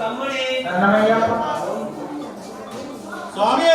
తమ్ముడే. స్వామి!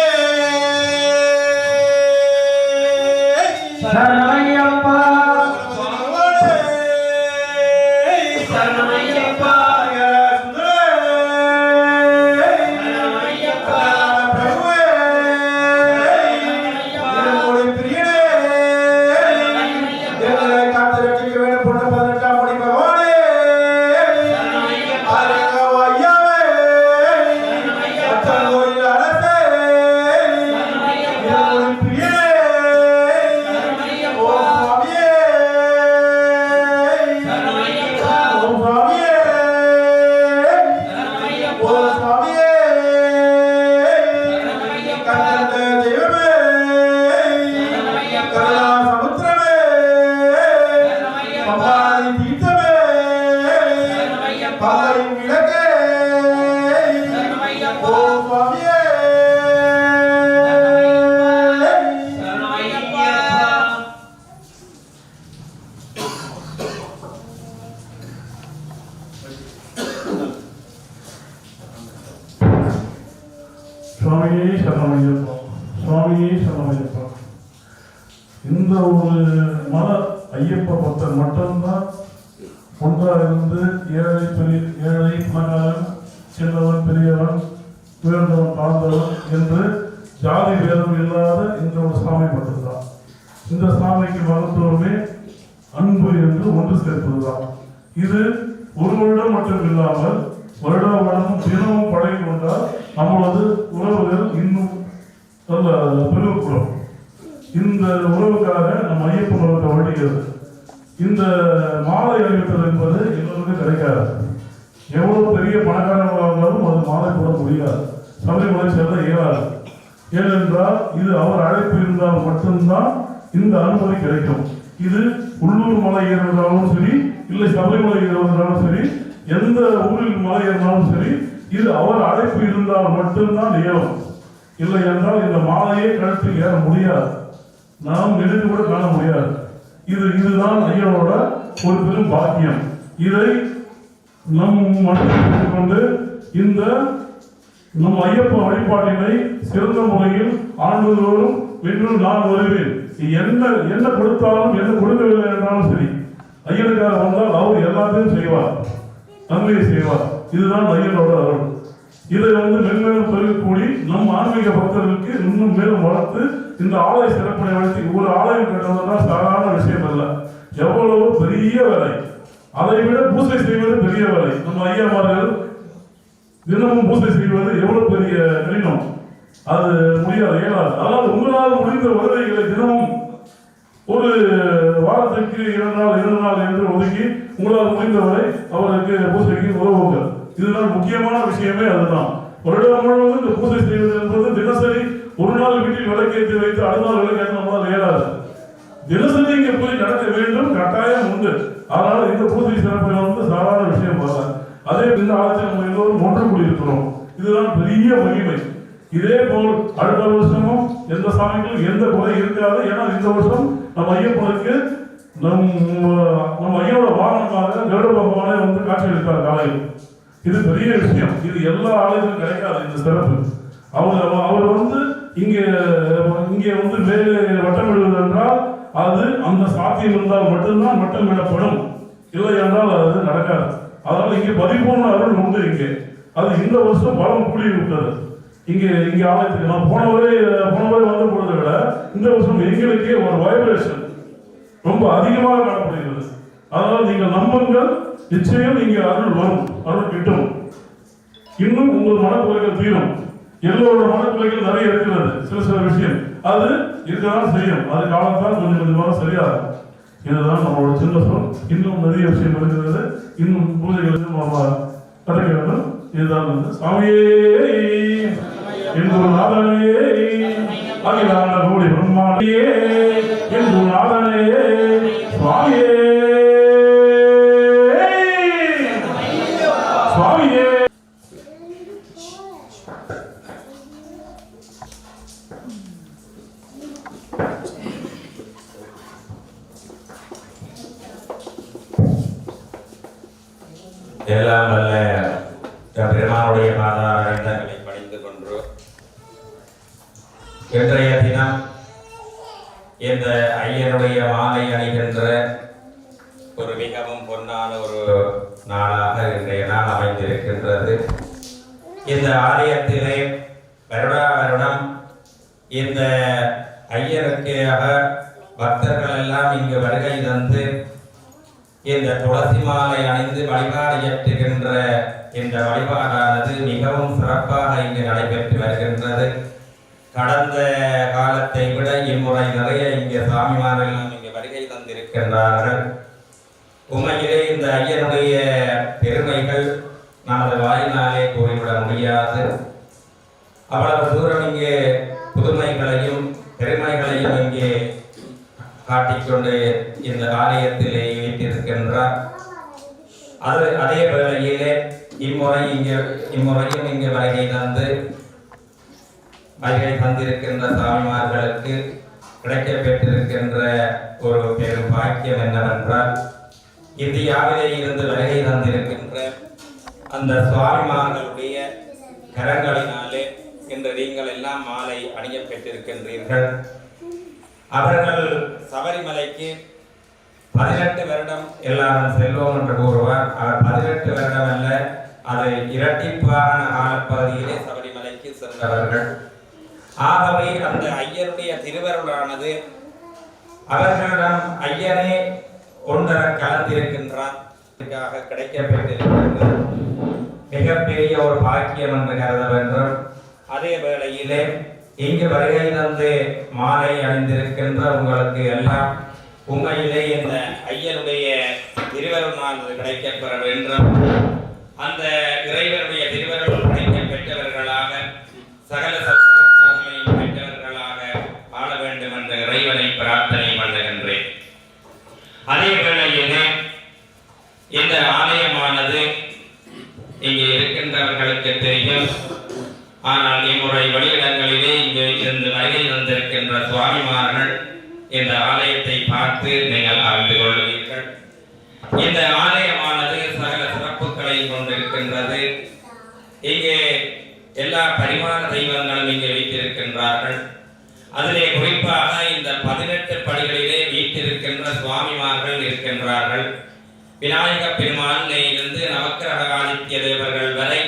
ஜாதி பேதம் இல்லாத இந்த ஒரு சாமி மட்டும்தான். இந்த சாமிக்கு மகத்துவமே அன்பு என்று ஒன்று சேர்ப்பதுதான். இது ஒரு வருடம் மட்டும் இல்லாமல் வருட வருடம் தினமும் பழகி கொண்டால் நம்மளது உறவுகள் இன்னும் நல்ல பெருகக்கூடும் இந்த உறவுக்காக நம்ம ஐயப்பன் வழிகிறது இந்த மாலை அணிவித்தல் என்பது எங்களுக்கு கிடைக்காது. எவ்வளவு பெரிய பணக்காரங்களாக இருந்தாலும் அது மாலை போட முடியாது. சபரிமலை செல்ல இயலாது ஏனென்றால் இது அவர் அழைப்பு இருந்தால் மட்டும்தான் இந்த அனுமதி கிடைக்கும். இது உள்ளூர் மலை ஏறுவதாலும் சரி இல்லை சபரிமலை ஏறுவதாலும் சரி எந்த ஊரில் மலை ஏறினாலும் சரி இது அவர் அழைப்பு இருந்தால் மட்டும்தான் இயலும் இல்லை என்றால் இந்த மாலையே கழுத்தில் ஏற முடியாது. நாம் நினைத்து கூட காண முடியாது. இது இதுதான் ஐயனோட ஒரு பெரும் பாக்கியம். இதை நம் மனதில் கொண்டு இந்த நம் ஐயப்ப வழிபாட்டினை சிறந்த முறையில் ஆண்டுதோறும் இன்றும் நான் வருவேன். என்ன என்ன கொடுத்தாலும் என்ன கொடுக்கவில்லை என்றாலும் சரி ஐயனுக்காக வந்தால் அவர் எல்லாத்தையும் செய்வார். நன்மையை செய்வார். இதுதான் ஐயனோட அருள். இதை வந்து மென்மேலும் பெருகக்கூடி நம் ஆன்மீக பக்தர்களுக்கு இன்னும் மேலும் வளர்த்து இந்த ஆலய சிறப்பை நடத்தி ஒரு ஆலயம் கட்டுவதுனா சாதாரண விஷயம் அல்ல. எவ்வளவு பெரிய வேலை. அதை விட பூஜை செய்வது பெரிய வேலை. நம்ம ஐயாமார்கள் தினமும் பூசை செய்வது எவ்வளவு பெரிய கடினம்? அது முடியாது. இயலாது அதாவது உங்களால் முடிந்த உதவிகளை தினமும் ஒரு வாரத்துக்கு இரண்டு நாள் இரண்டு நாள் என்று ஒதுக்கி உங்களால் முடிந்தவரை அவருக்கு பூசைக்கு உதவுங்கள். இதுதான் முக்கியமான விஷயமே அதுதான். வருடம் முழுவதும் இந்த பூஜை செய்வது என்பது தினசரி ஒரு நாள் வீட்டில் விளக்கேற்றி வைத்து அடுத்த நாள் விளக்கேற்ற நம்மளால் இயலாது. தினசரி இங்கே போய் நடக்க வேண்டும். கட்டாயம் உண்டு. அதனால் இந்த பூஜை சிறப்பு வந்து சாதாரண விஷயம் அல்ல. அதே இந்த ஆலயத்தில் நம்ம எல்லோரும் ஒன்று கூடியிருக்கிறோம் இதுதான் பெரிய மகிமை. இதே போல் அடுத்த வருஷமும் எந்த சமயங்களும் எந்த குறை இருக்காது. ஏன்னா இந்த வருஷம் நம்ம ஐயப்பனுக்கு நம் நம்ம ஐயோட வாகனமாக கருட பகவானே வந்து காட்சி அளித்தார் காலையில். இது பெரிய விஷயம். இது எல்லா ஆலயத்திலும் கிடைக்காது இந்த சிறப்பு. அவர் அவர் வந்து இங்கே இங்கே வந்து மேலே வட்டமிடுவது என்றால் அது அந்த சாத்தியம் இருந்தால் மட்டும்தான் வட்டமிடப்படும் இல்லை என்றால் அது நடக்காது. அதனால இங்கே பதிப்போன அருள் உண்டு இங்கே. அது இந்த வருஷம் பலம் கூடி விட்டது இங்கே இங்கே ஆலயத்துக்கு நான் போன போனவரே போன வந்த பொழுதை விட இந்த வருஷம் எங்களுக்கே ஒரு வைப்ரேஷன் ரொம்ப அதிகமாக காணப்படுகிறது. அதனால் நீங்கள் நம்புங்கள். நிச்சயம் இங்கே அருள் வரும். அருள் கிட்டும். இன்னும் உங்கள் மனக்குறைகள் தீரும். எல்லோரோட மனக்குறைகள் நிறைய இருக்கிறது. சில சில விஷயம். அது இருக்கதான் செய்யும். அது காலத்தால் கொஞ்சம் கொஞ்சமாக சரியாகும். இதுதான் நம்மளோட சின்ன இன்னும் நிறைய விஷயம் இருக்கிறது இன்னும் பூஜைகளுக்கு நம்ம கதைக்க வேண்டும் இதுதான் வந்து சாமியே. என்று நாதனே. அகிலான கோடி பிரம்மாண்டியே. என்று நாதனே. சுவாமியே. சுவாமியே. எல்லாம் வல்ல பெருமாளுடைய பாதாரங்களை பணிந்து கொண்டு இன்றைய தினம் இந்த ஐயனுடைய மாலை அணிகின்ற ஒரு மிகவும் பொன்னான ஒரு நாளாக இன்றைய நாள் அமைந்திருக்கின்றது. இந்த ஆலயத்திலே வருடா வருடம் இந்த ஐயனுக்காக பக்தர்கள் எல்லாம் இங்கு வருகை தந்து இந்த துளசி மாலை அணிந்து வழிபாடு இயற்றுகின்ற இந்த வழிபாடானது மிகவும் சிறப்பாக இங்கு நடைபெற்று வருகின்றது. கடந்த காலத்தை விட இம்முறை நிறைய இங்கே சாமிமார்கள் இங்கே வருகை தந்திருக்கின்றார்கள். உண்மையிலே இந்த ஐயனுடைய பெருமைகள் நமது வாயினாலே கூறிவிட முடியாது. அவ்வளவு தூரம் இங்கே புதுமைகளையும் பெருமைகளையும் இங்கே காட்டிக்கொண்டு இந்த ஆலயத்திலே வீட்டிருக்கின்றார் அது அதே வேளையிலே இம்முறை இங்கே இம்முறையும் இங்கே வருகை தந்து வருகை தந்திருக்கின்ற சாமிமார்களுக்கு கிடைக்கப்பெற்றிருக்கின்ற ஒரு பெரும் பாக்கியம் என்னவென்றால் இந்தியாவிலே இருந்து வருகை தந்திருக்கின்ற அந்த சுவாமிமார்களுடைய கரங்களினாலே இன்று நீங்கள் எல்லாம் மாலை அணியப்பெற்றிருக்கின்றீர்கள். அவர்கள் சபரிமலைக்கு பதினெட்டு வருடம் எல்லாரும் செல்வோம் என்று கூறுவார். அவர் பதினெட்டு வருடம் அல்ல அதை இரட்டிப்பான காலப்பகுதியிலே சபரிமலைக்கு சென்றவர்கள். ஆகவே அந்த ஐயருடைய திருவருளானது அவர்களிடம் ஐயனே ஒன்றரை கலந்திருக்கின்றார் கிடைக்கப்பட்டிருக்கிறது. மிகப்பெரிய ஒரு பாக்கியம் என்று கருத வேண்டும். அதே வேளையிலே இங்கு வருகை தந்து மாலை அணிந்திருக்கின்ற உங்களுக்கு எல்லாம் உண்மையிலே இந்த ஐயனுடைய திருவருமானது கிடைக்கப் பெற வேண்டும். அந்த இறைவனுடைய திருவருள் கிடைக்க பெற்றவர்களாக சகல சத்களையும் பெற்றவர்களாக ஆள வேண்டும் என்ற இறைவனை பிரார்த்தனை பண்ணுகின்றேன். அதே வேளையிலே இந்த ஆலயமானது இங்கே இருக்கின்றவர்களுக்கு தெரியும். ஆனால் இம்முறை வழியிடங்களிலே இங்கு இருந்து வருகை வந்திருக்கின்ற சுவாமிமார்கள் இந்த ஆலயத்தை பார்த்து நீங்கள் அறிந்து கொள்வீர்கள் இந்த ஆலயமானது சகல சிறப்புகளை கொண்டிருக்கின்றது. இங்கே எல்லா பரிமாண தெய்வங்களும் இங்கே வைத்திருக்கின்றார்கள். அதிலே குறிப்பாக இந்த பதினெட்டு படிகளிலே வீட்டிருக்கின்ற சுவாமிமார்கள் இருக்கின்றார்கள். விநாயக பெருமானிலிருந்து நவக்கிரக ஆதித்ய தேவர்கள் வரை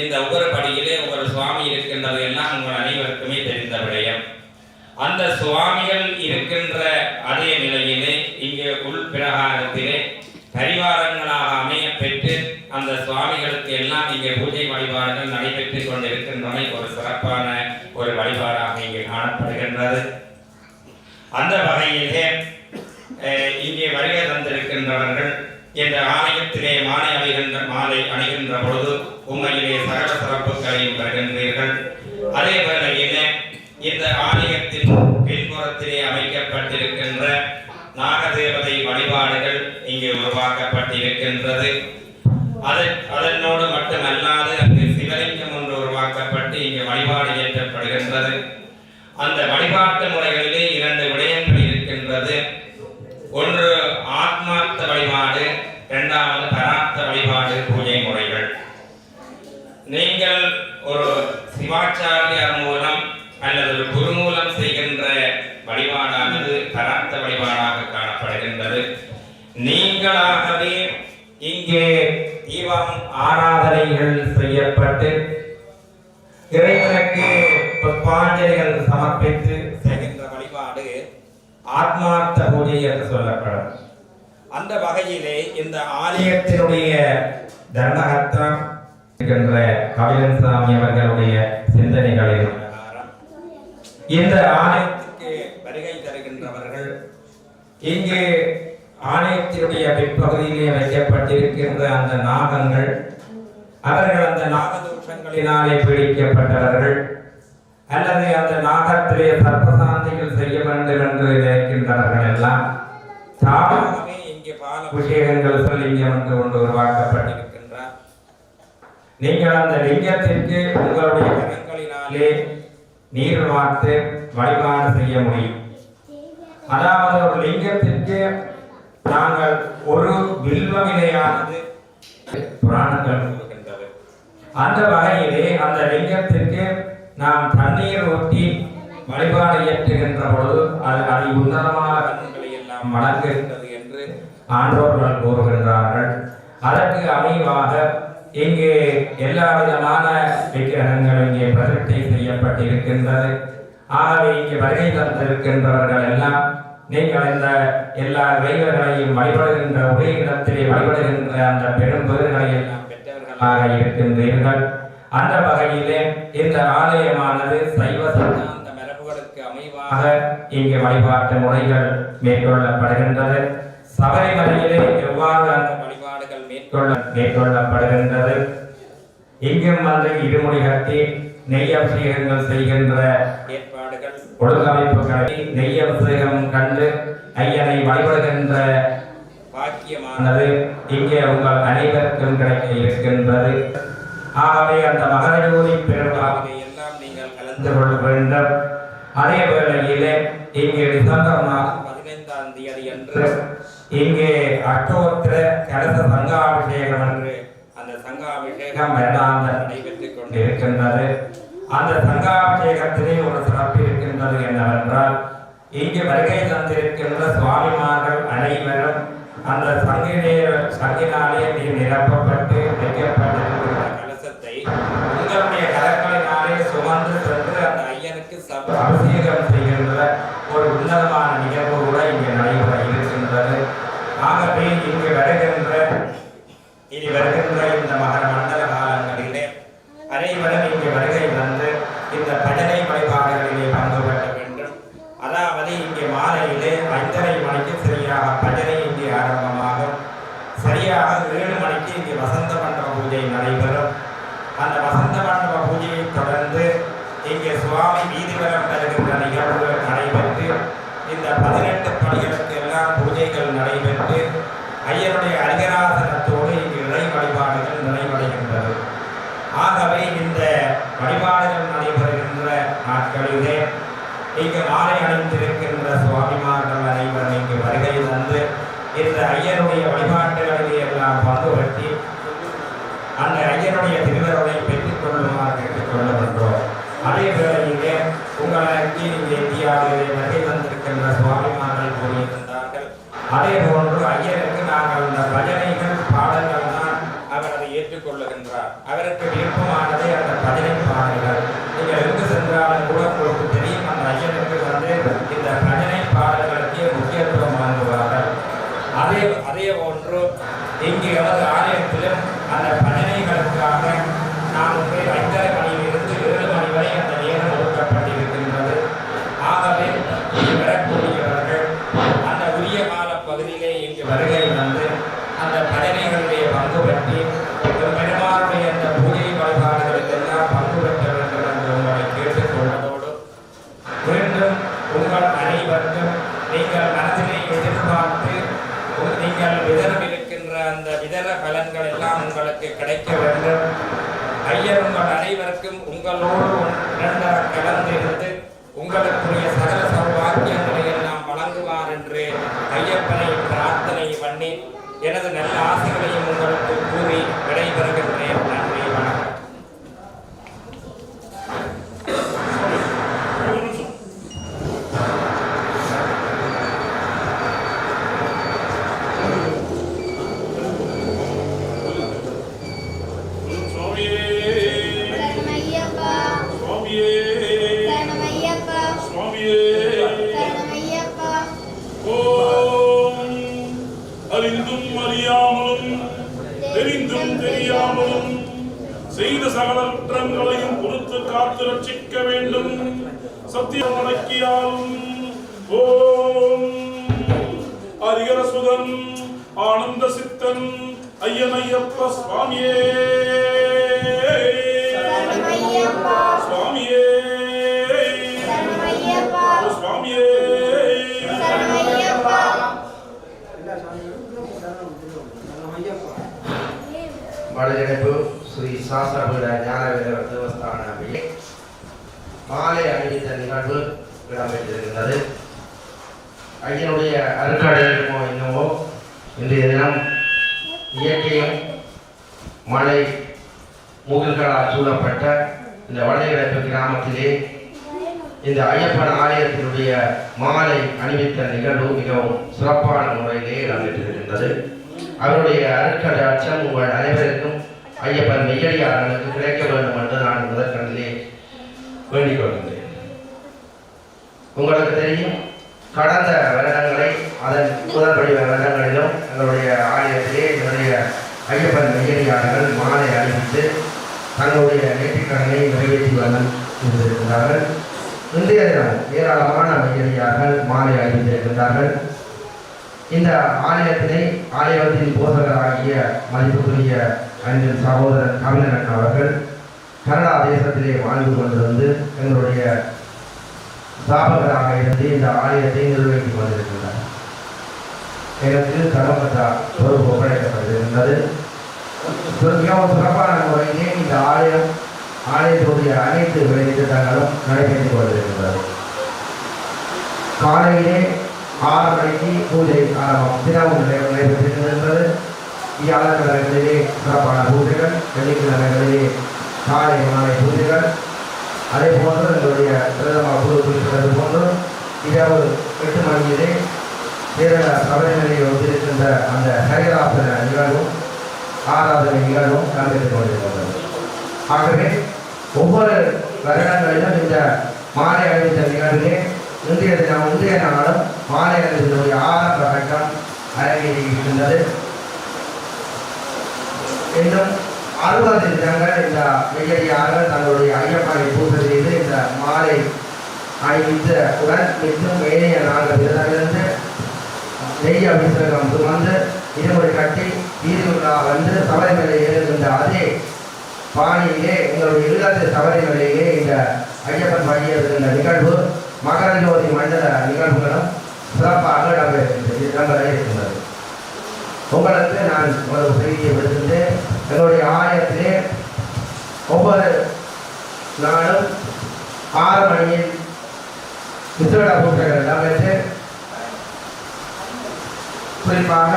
இந்த உகரப்படியிலே ஒரு சுவாமி இருக்கின்றது எல்லாம் உங்கள் அனைவருக்குமே தெரிந்த விடயம். அந்த சுவாமிகள் இருக்கின்ற அதே நிலையிலே இங்கே உள் பிரகாரத்திலே பரிவாரங்களாக அமைய பெற்று அந்த சுவாமிகளுக்கு எல்லாம் இங்கே பூஜை வழிபாடுகள் நடைபெற்றுக் கொண்டிருக்கின்றன ஒரு சிறப்பான ஒரு வழிபாடாக இங்கே காணப்படுகின்றது. அந்த வகையிலே இங்கே வருகை தந்திருக்கின்றவர்கள் என்ற ஆலயத்திலே மாலை அணிகின்ற மாலை அணிகின்ற பொழுது உண்மையிலே சகல சிறப்புகளையும் பெறுகின்றீர்கள். அதே வேளையிலே இந்த ஆலயத்தின் பின்புறத்திலே அமைக்கப்பட்டிருக்கின்ற நாகதேவதை வழிபாடுகள் இங்கே உருவாக்கப்பட்டிருக்கின்றது. அது அதனோடு மட்டுமல்லாது அங்கு சிவலிங்கம் ஒன்று உருவாக்கப்பட்டு இங்கு வழிபாடு ஏற்றப்படுகின்றது அந்த வழிபாட்டு முறைகளிலே இரண்டு விடயங்கள் இருக்கின்றது. ஒன்று ஆத்மார்த்த வழிபாடு இரண்டாவது பராத்த வழிபாடு பூஜை முறைகள். நீங்கள் ஒரு சிவாச்சாரியார் மூலம் அல்லது ஒரு குரு மூலம் செய்கின்ற வழிபாடானது பராத்த வழிபாடாக காணப்படுகின்றது. நீங்களாகவே இங்கே தீபம் ஆராதனைகள் செய்யப்பட்டு இறைவனுக்கு புஷ்பாஞ்சலிகள் சமர்ப்பித்து செய்கின்ற வழிபாடு ஆத்மார்த்த பூஜை என்று சொல்லப்படும். அந்த வகையிலே இந்த ஆலயத்தினுடைய தர்மகர்த்தம் இருக்கின்ற கபிலன் சாமி அவர்களுடைய சிந்தனைகளில் இந்த ஆலயத்துக்கு வருகை தருகின்றவர்கள் இங்கே ஆலயத்தினுடைய பிற்பகுதியிலே வைக்கப்பட்டிருக்கின்ற அந்த நாகங்கள் அவர்கள் அந்த நாகதோஷங்களினாலே பீடிக்கப்பட்டவர்கள் அல்லது அந்த நாகத்திலே சர்வசாந்திகள் செய்ய வேண்டும் என்று நினைக்கின்றவர்கள் எல்லாம் தாமாகவே இங்கே பால அபிஷேகங்கள் சொல்லிங்கம் என்று கொண்டு உருவாக்கப்பட்டிருக்கின்றார் நீங்கள் அந்த லிங்கத்திற்கு உங்களுடைய கரங்களினாலே நீர் வார்த்து வழிபாடு செய்ய முடியும். அதாவது ஒரு லிங்கத்திற்கு நாங்கள் ஒரு வில்வ விலையானது புராணங்கள் கொடுக்கின்றது அந்த வகையிலே அந்த லிங்கத்திற்கு நாம் தண்ணீர் ஊற்றி வழிபாடு இயற்றுகின்ற பொழுது அது அதை உன்னதமான கண்களை எல்லாம் வழங்குகின்றது. என்று கூறுகின்றார்கள். அதற்கு அமைவாக இங்கு எல்லா விதமான விக்கிரகங்கள் இங்கே பிரதிஷ்டை செய்யப்பட்டிருக்கின்றது. ஆகவே இங்கு வருகை தந்திருக்கின்றவர்கள் எல்லாம் நீங்கள் இந்த எல்லா தெய்வங்களையும் வழிபடுகின்ற ஒரே இடத்திலே வழிபடுகின்ற அந்த பெரும் பேறுகளை எல்லாம் பெற்றவர்களாக இருக்கின்றீர்கள். அந்த வகையிலே இந்த ஆலயமானது சைவ சித்தாந்த மரபுகளுக்கு அமைவாக இங்கு வழிபாட்டு முறைகள் மேற்கொள்ளப்படுகின்றது. சபரிமலையிலே எவ்வாறு அந்த வழிபாடுகள் மேற்கொள்ள மேற்கொள்ளப்படுகின்றது? இங்கும் வந்து இருமுடி கட்டி நெய் அபிஷேகங்கள் செய்கின்ற ஏற்பாடுகள் ஒழுங்கமைப்புகளை நெய் அபிஷேகம் கண்டு ஐயனை வழிபடுகின்ற பாக்கியமானது இங்கே உங்கள் அனைவருக்கும் கிடைக்க இருக்கின்றது. ஆகவே அந்த மகரஜோதி பெருவிழாவிலே எல்லாம் நீங்கள் கலந்து கொள்ள வேண்டும். அதே வேளையிலே இங்கே டிசம்பர் மாதம் பதினைந்தாம் தேதி அன்று இங்கே அஷ்டோத்திர கலச சங்காபிஷேகம் என்று அந்த சங்காபிஷேகம் வருடாந்த நடைபெற்றுக் கொண்டிருக்கின்றது. அந்த சங்காபிஷேகத்திலே ஒரு சிறப்பு இருக்கின்றது என்னவென்றால் இங்கு வருகை தந்திருக்கின்ற சுவாமிமார்கள் அனைவரும் அந்த சங்கிலே சங்கினாலே நீர் நிரப்பப்பட்டு வைக்கப்பட்டிருக்கின்ற கலசத்தை உங்களுடைய கரங்களினாலே சுமந்து சென்று அந்த ஐயனுக்கு சப அபிஷேகம் செய்கின்ற ஒரு உன்னதமான நிகழ்வு கூட இங்கே நடைபெற இருக்கின்றது ஆகவே இங்கு வருகின்ற இனி வருகின்ற இந்த மகர மண்டல காலங்களிலே அனைவரும் இங்கு வருகை வந்து இந்த பஜனை வழிபாடுகளிலே பங்கு பெற வேண்டும் அதாவது இங்கே மாலையிலே ஐந்தரை மணிக்கு சரியாக பஜனை இங்கே ஆரம்பமாகும் சரியாக ஏழு மணிக்கு இங்கே வசந்த மண்டப பூஜை நடைபெறும். அந்த வசந்த மண்டப பூஜையை தொடர்ந்து இங்கே சுவாமி வீதிவலம் தருகின்ற நிகழ்வுகள் நடைபெற்று இந்த பதினெட்டு படிகளுக்கு எல்லாம் பூஜைகள் நடைபெற்று ஐயனுடைய அரிகராசனத்தோடு இங்கு இறை வழிபாடுகள் நிறைவடைகின்றது. ஆகவே இந்த வழிபாடுகள் நடைபெறுகின்ற நாட்களிலே இங்கு மாலை அணிந்திருக்கின்ற சுவாமிமார்கள் அனைவரும் இங்கு வருகை தந்து இந்த ஐயனுடைய வழிபாட்டு எல்லாம் பங்குபற்றி அந்த ஐயனுடைய திருவருளை பெற்றுக் கொள்ளுமாறு கேட்டுக் கொள்ளப்பட்டோம் அதே வேளையிலே உங்களுக்கு இங்கே இந்தியாவிலே வருகை வந்திருக்கின்ற சுவாமி கூறியிருந்தார்கள் அதே போன்று ஐயருக்கு நாங்கள் இந்த பஜனைகள் பாடல்கள் தான் அவர் அதை ஏற்றுக்கொள்ளுகின்றார் அவருக்கு விருப்பமானதே அந்த பஜனை பாடல்கள் நீங்கள் எங்கு சென்றாலும் கூட உங்களுக்கு தெரியும் அந்த ஐயனுக்கு வந்து இந்த பஜனை பாடல்களுக்கே முக்கியத்துவம் வழங்குவார்கள் அதே அதே போன்று இங்கு எமது ஆலயத்திலும் அந்த பஜனைகளுக்காக நாம் போய் ஐந்தரை மணியிலிருந்து ஏழு மணி வரை அந்த நேரம் ஒதுக்கப்பட்டிருக்கின்றது ஆகவே இங்கு வரக்கூடியவர்கள் அந்த உரிய கால பகுதியிலே இங்கு வருகை வந்து அந்த பஜனைகளிலே பங்கு பெற்றி எம் பெருமாளுடைய அந்த பூஜை வழிபாடுகளுக்கெல்லாம் பங்கு பெற்ற வேண்டும் என்று உங்களை கேட்டுக்கொள்வதோடு மீண்டும் உங்கள் அனைவருக்கும் நீங்கள் மனதிலே எதிர்பார்த்து உ- நீங்கள் விதரம் இருக்கின்ற அந்த விதர பலன்கள் எல்லாம் உங்களுக்கு கிடைக்க வேண்டும் ஐயர் உங்கள் அனைவருக்கும் உங்களோடு இரண்டர கலந்திருந்து உங்களுக்குரிய சகல சௌபாக்கியங்களை எல்லாம் வழங்குவார் என்று ஐயப்பனை பிரார்த்தனை பண்ணி எனது நல்ல ஆசைகளையும் உங்களுக்கு ஓம். அரியரசுதன் ஆனந்த சித்தன் சுவாமியே. சரணமையப்பா. சுவாமியே. சுவாமியே. சரணமையப்பா. வடகிழப்பு ஸ்ரீ சாஸ்திரபீட ஞானவேத தேவஸ்தான மாலை அணிவித்த நிகழ்வு இடம்பெற்றிருக்கிறது ஐயனுடைய அருங்காட்சியகமோ என்னவோ இன்றைய தினம் இயற்கையும் மழை மூங்கில்களால் சூழப்பட்ட இந்த வடகிழக்கு கிராமத்திலே இந்த ஐயப்பன் ஆலயத்தினுடைய மாலை அணிவித்த நிகழ்வு மிகவும் சிறப்பான முறையிலே நடைபெற்றிருக்கின்றது. அவருடைய அருட்கட அச்சம் உங்கள் அனைவருக்கும் ஐயப்பன் மெய்யடியாளர்களுக்கு கிடைக்க வேண்டும் என்று நான் முதற்கண்டிலே வேண்டிக் கொள்கின்றேன். உங்களுக்கு தெரியும் கடந்த வருடங்களை அதன் முதற்படி வருடங்களிலும் எங்களுடைய ஆலயத்திலே என்னுடைய ஐயப்பன் மெய்யடியார்கள் மாலை அணிவித்து தங்களுடைய நேற்றுக்கடனை நிறைவேற்றி வந்து இருந்திருக்கிறார்கள் இன்றைய தினம் ஏராளமான மையடியார்கள் மாலை அணிந்திருக்கின்றார்கள். இந்த ஆலயத்தினை ஆலயத்தின் போதகராகிய மதிப்புக்குரிய அன்பின் சகோதரர் கவிஞரன் அவர்கள் கனடா தேசத்திலே வாழ்ந்து கொண்டிருந்து எங்களுடைய ஸ்தாபகராக இருந்து இந்த ஆலயத்தை நிர்வகித்து கொண்டிருக்கின்றார். எனக்கு தர்மபத்ரா பொறுப்பு ஒப்படைக்கப்பட்டிருந்தது மிகவும் சிறப்பான முறையிலே இந்த ஆலயம் ஆலயத்துடைய அனைத்து வேலைத்திட்டங்களும் நடைபெற்றுக் கொண்டிருக்கின்றது. காலையிலே ஆறு மணிக்கு பூஜை ஆரம்பம் தினமும் நடை- நடைபெற்றிருக்கின்றது வியாழக்கிழமைகளிலே சிறப்பான பூஜைகள் வெள்ளிக்கிழமைகளிலே காலை மாலை பூஜைகள் அதே போன்று எங்களுடைய பிரதம குழு குறிப்பிட்டது போன்று இரவு எட்டு மணியிலே கேரள சபரிமலையில் வந்திருக்கின்ற அந்த ஹரிராசன நிகழ்வும் ஆராதனை நிகழ்வும் நடைபெற்றுக் கொண்டிருக்கின்றது. ஆகவே ஒவ்வொரு வருடங்களிலும் இந்த மாலை அணிவித்த நிகழ்விலே இன்றைய தினம் இன்றைய நாளும் மாலை அணிவித்தனுடைய ஆரம்ப கட்டம் அரங்கேறி இருக்கின்றது இன்னும் அறுபது தினங்கள் இந்த வெள்ளடியாக தங்களுடைய ஐயப்பாவை பூஜை செய்து இந்த மாலை அணிவித்த உடன் இன்னும் ஏனைய நான்கு விரதமிருந்து நெய் அபிஷேகம் சுமந்து இருமுறை கட்டி வீதி வந்து சபரிமலை இருந்த அதே பாணியிலே எங்களுடைய இல்லத்து சபரிமலையிலே இந்த ஐயப்பன் வழியிருக்கின்ற நிகழ்வு மகர ஜோதி மண்டல நிகழ்வுகளும் சிறப்பாக இடம்பெறுகின்றது இடம்பெற இருக்கின்றது உங்களுக்கு நான் ஒரு செய்தியை விடுத்து எங்களுடைய ஆலயத்திலே ஒவ்வொரு நாளும் ஆறு மணியில் விசேட பூஜைகள் இடம்பெற்று குறிப்பாக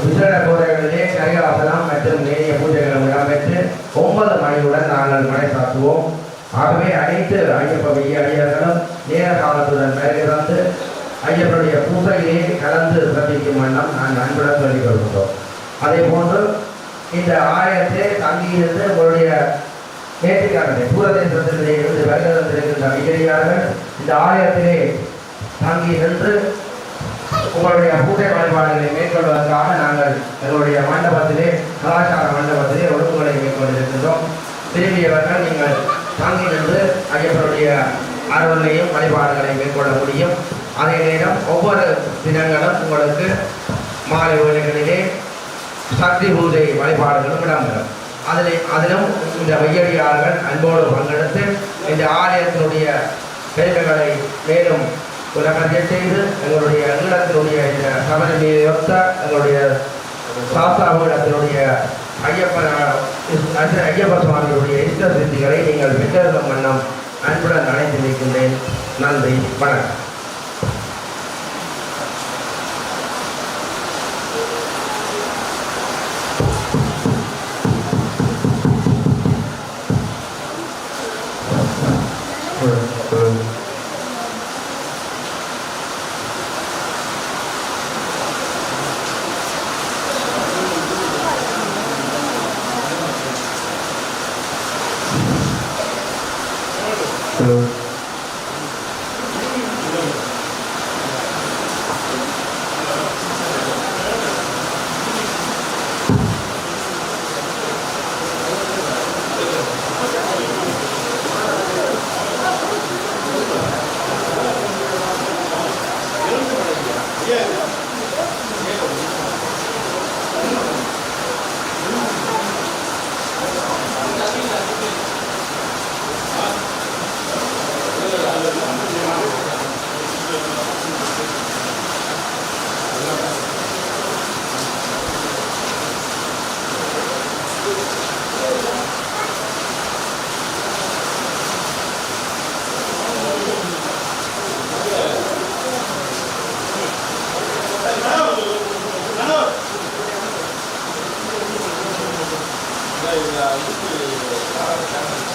விசேட பூஜைகளிலே கரிகாசனம் மற்றும் நேரிய பூஜைகளும் இடம்பெற்று ஒன்பது மணியுடன் நாங்கள் மழை சாத்துவோம். ஆகவே அனைத்து ஐயப்ப வெய்யாடியர்களும் நேர காலத்துடன் மேலே வந்து ஐயனுடைய பூஜையிலே கலந்து சிறப்பிக்கும் வண்ணம் நாங்கள் அன்புடன் சொல்லிக் கொள்கின்றோம் அதே போன்று இந்த ஆலயத்தை தங்கியிருந்து உங்களுடைய நேற்றுக்காரனை தூரதேசத்திலே இருந்து வருகை தந்திருக்கின்ற இந்த ஆலயத்திலே தங்கி நின்று உங்களுடைய பூஜை வழிபாடுகளை மேற்கொள்வதற்காக நாங்கள் எங்களுடைய மண்டபத்திலே கலாச்சார மண்டபத்திலே ஒழுங்குகளை மேற்கொண்டிருக்கின்றோம். திரும்பியவர்கள் நீங்கள் தாங்கி நின்று ஐயப்பனுடைய அருளையும் வழிபாடுகளை மேற்கொள்ள முடியும். அதே நேரம் ஒவ்வொரு தினங்களும் உங்களுக்கு மாலை வேலைகளிலே சக்தி பூஜை வழிபாடுகளும் இடம்பெறும். அதில் அதிலும் இந்த வையடியார்கள் அன்போடு பங்கெடுத்து இந்த ஆலயத்தினுடைய பெருமைகளை மேலும் உலகத்தை செய்து எங்களுடைய நீளத்தினுடைய இந்த சமநிலையொத்த எங்களுடைய சாஸ்தாபீடத்தினுடைய ஐயப்பன் ஐயப்ப சுவாமியுடைய இஷ்ட சித்திகளை நீங்கள் பெற்றிருக்கும் வண்ணம் அன்புடன் அழைத்து நிற்கின்றேன் நன்றி வணக்கம். சரி